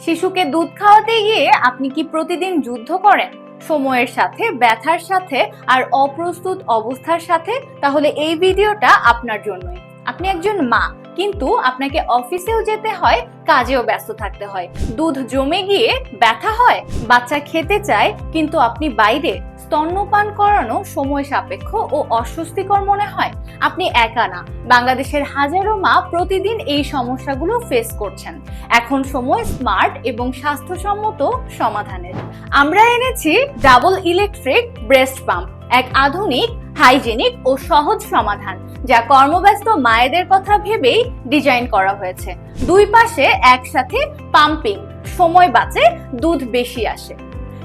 শিশুকে দুধ খাওয়াতে গিয়ে আপনি কি প্রতিদিন যুদ্ধ করেন? সময়ের সাথে, ব্যথার সাথে আর অপ্রস্তুত অবস্থার সাথে? তাহলে এই ভিডিওটা আপনার জন্যই। আপনি একজন মা, কিন্তু আপনাকে অফিসেও যেতে হয়, কাজেও ব্যস্ত থাকতে হয়। দুধ জমে গিয়ে ব্যথা হয়, বাচ্চা খেতে চায়, কিন্তু আপনি বাইরে স্তন্যপান করানো সময় সাপেক্ষ ও অস্বস্তিকর মনে হয়। আপনি একা না। বাংলাদেশের হাজারো মা প্রতিদিন এই সমস্যাগুলো ফেস করছেন। এখন সময় স্মার্ট এবং স্বাস্থ্যসম্মত সমাধানের। আমরা এনেছি ডাবল ইলেকট্রিক ব্রেস্ট পাম্প এক আধুনিক হাইজেনিক ও সহজ সমাধান, যা কর্মব্যস্ত মায়েদের কথা ভেবেই ডিজাইন করা হয়েছে। দুই পাশে একসাথে পাম্পিং সময় বাঁচে, দুধ বেশি আসে।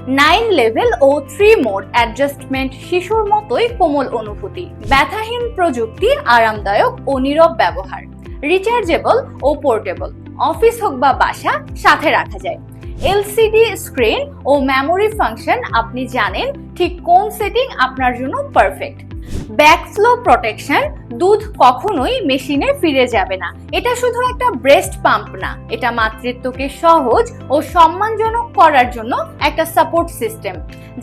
নাইন লেভেল ও থ্রি মোড অ্যাডজাস্টমেন্ট শিশুর মতোই কোমল অনুভূতি, ব্যথাহীন প্রযুক্তি, আরামদায়ক ও নীরব ব্যবহার রিচার্জেবল ও পোর্টেবল অফিস হোক বা বাসা, সাথে রাখা যায়। এলসিডি স্ক্রিন ও মেমোরি ফাংশন আপনি জানেন ঠিক কোন সেটিং আপনার জন্য পারফেক্ট ব্যাকফ্লো প্রোটেকশন দুধ কখনোই মেশিনে ফিরে যাবে না। এটা শুধু একটা ব্রেস্ট পাম্প না, এটা মাতৃত্বকে সহজ ও সম্মানজনক করার জন্য একটা সাপোর্ট সিস্টেম,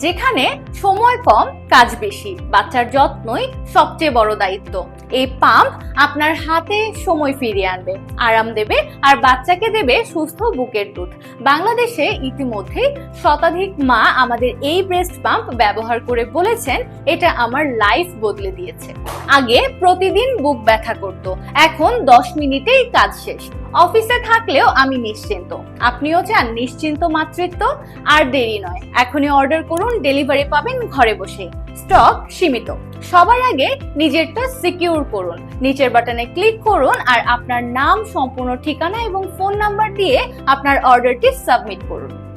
যেখানে সময় কম, কাজ বেশি, বাচ্চার যত্নই সবচেয়ে বড় দায়িত্ব। এই পাম্প আপনার হাতে সময় ফিরিয়ে আনবে, আরাম দেবে আর বাচ্চাকে দেবে সুস্থ বুকের দুধ। বাংলাদেশে ইতিমধ্যে শতাধিক মা আমাদের এই ব্রেস্ট পাম্প ব্যবহার করে বলেছেন, এটা আমার লাইফ বদলে দিয়েছে। আগে প্রতিদিন বুক ব্যথা করত। এখন দশ মিনিটেই কাজ শেষ। অফিসে থাকলেও আমি নিশ্চিন্ত। আপনিও চান নিশ্চিন্ত মাতৃত্ব? আর দেরি নয়। এখনই অর্ডার করুন, ডেলিভারি পাবেন ঘরে বসে। স্টক সীমিত। সবার আগে নিজেরটা সিকিউর করুন। নিচের বাটনে ক্লিক করুন আর আপনার নাম, সম্পূর্ণ ঠিকানা এবং ফোন নাম্বার দিয়ে আপনার অর্ডারটি সাবমিট করুন।